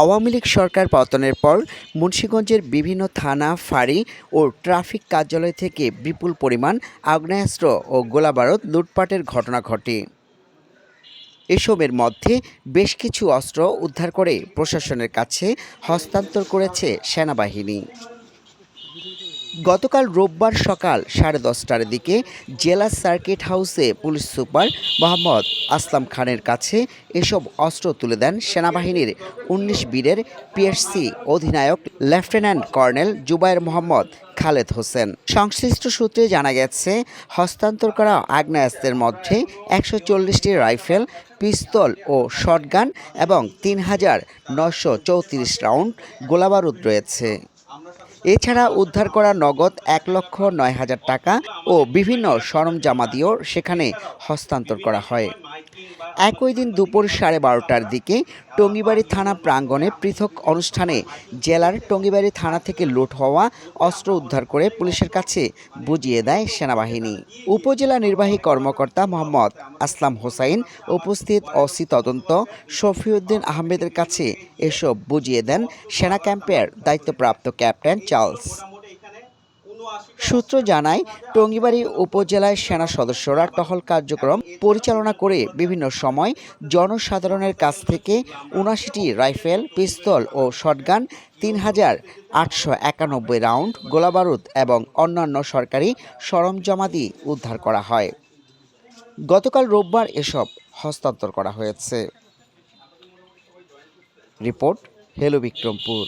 আওয়ামী লীগ সরকার পতনের পর মুন্সীগঞ্জের বিভিন্ন থানা, ফাঁড়ি ও ট্রাফিক কার্যালয় থেকে বিপুল পরিমাণ আগ্নেয়াস্ত্র ও গোলাবারুদ লুটপাটের ঘটনা ঘটে। এসবের মধ্যে বেশ কিছু অস্ত্র উদ্ধার করে প্রশাসনের কাছে হস্তান্তর করেছে সেনাবাহিনী। গতকাল রোববার সকাল সাড়ে দশটার দিকে জেলা সার্কিট হাউসে পুলিশ সুপার মোহাম্মদ আসলাম খানের কাছে এসব অস্ত্র তুলে দেন সেনাবাহিনীর উনিশ বীরের পিএসসি অধিনায়ক লেফটেন্যান্ট কর্নেল জুবায়ের মোহাম্মদ খালেদ হোসেন। সংশ্লিষ্ট সূত্রে জানা গেছে, হস্তান্তর করা আগ্নেয়াস্ত্রের মধ্যে একশো চল্লিশটি রাইফেল, পিস্তল ও শটগান এবং তিন হাজার নশো চৌত্রিশ রাউন্ড গোলাবারুদ রয়েছে। এছাড়া উদ্ধার করা নগদ এক লক্ষ নয় হাজার টাকা ও বিভিন্ন সরঞ্জামাদিও সেখানে হস্তান্তর করা হয়। একই দিন দুপুর সাড়ে বারোটার দিকে টঙ্গিবাড়ি থানা প্রাঙ্গণে পৃথক অনুষ্ঠানে জেলার টঙ্গিবাড়ি থানা থেকে লুট হওয়া অস্ত্র উদ্ধার করে পুলিশের কাছে বুঝিয়ে দেয় সেনাবাহিনী। উপজেলা নির্বাহী কর্মকর্তা মোহাম্মদ আসলাম হোসাইন উপস্থিত অসি তদন্ত শফিউদ্দিন আহমেদের কাছে এসব বুঝিয়ে দেন সেনা ক্যাম্পের দায়িত্বপ্রাপ্ত ক্যাপ্টেন চার্লস। সূত্র জানায়, টঙ্গিবাড়ি উপজেলায় সেনা সদস্যরা টহল কার্যক্রম পরিচালনা করে বিভিন্ন সময় জনসাধারণের কাছ থেকে উনাশিটি রাইফেল, পিস্তল ও শটগান তিন হাজার আটশো একানব্বই রাউন্ড গোলাবারুদ এবং অন্যান্য সরকারি সরঞ্জামাদি উদ্ধার করা হয়। গতকাল রোববার এসব হস্তান্তর করা হয়েছে। Report, hello Bikrampur.